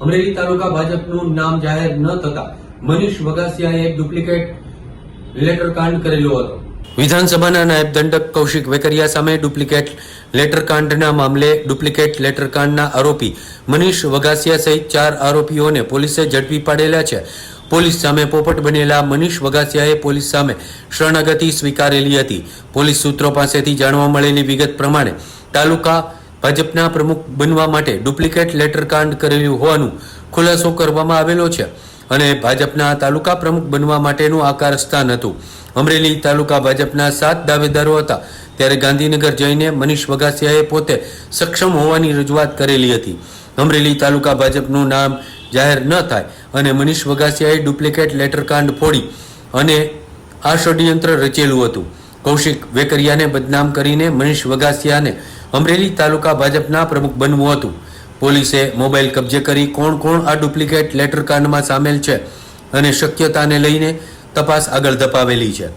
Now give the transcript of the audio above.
અમરેલી તાલુકા ભાજપનું નામ જાહેર ન થતા મનીષ વગાસિયાએ એક ડુપ્લિકેટ લેટર કાંડ કરેલો હતો. વિધાનસભાના નાયબ દંડક કૌશિક વેકરિયા સામે ડુપ્લિકેટ લેટરકાંડના મામલે ડુપ્લિકેટ લેટરકાંડના આરોપી મનીષ વગાસિયા સહિત ચાર આરોપીઓને પોલીસે ઝડપી પાડેલા છે. પોલીસ સામે પોપટ બનેલા મનીષ વગાસિયાએ પોલીસ સામે શરણાગતિ સ્વીકારેલી હતી. પોલીસ સૂત્રો પાસેથી જાણવા મળેલી વિગત પ્રમાણે તાલુકા ભાજપના પ્રમુખ બનવા માટે ડુપ્લિકેટ લેટર કાંડ કરેલું હોવાનું ખુલાસો કરવામાં આવેલો છે અને ભાજપના તાલુકા પ્રમુખ બનવા માટેનું આકાર સ્થાન હતું. અમરેલી તાલુકા ભાજપના સાત દાવેદારો હતા. ત્યારે ગાંધીનગર જઈને મનીષ વગાસિયાએ પોતે સક્ષમ હોવાની રજૂઆત કરેલી હતી. અમરેલી તાલુકા ભાજપનું નામ જાહેર ન થાય અને મનીષ વગાસિયાએ ડુપ્લિકેટ લેટર કાંડ ફોડી અને આ ષડયંત્ર રચેલું હતું. કૌશિક વેકરિયાને બદનામ કરીને મનીષ વગાસિયાને અમરેલી તાલુકા ભાજપના પ્રમુખ બનવું હતું. પોલીસે મોબાઈલ કબજે કરી કોણ કોણ આ ડુપ્લિકેટ લેટર કાંડમાં સામેલ છે અને શક્યતાને લઈને તપાસ આગળ ધપાવેલી છે.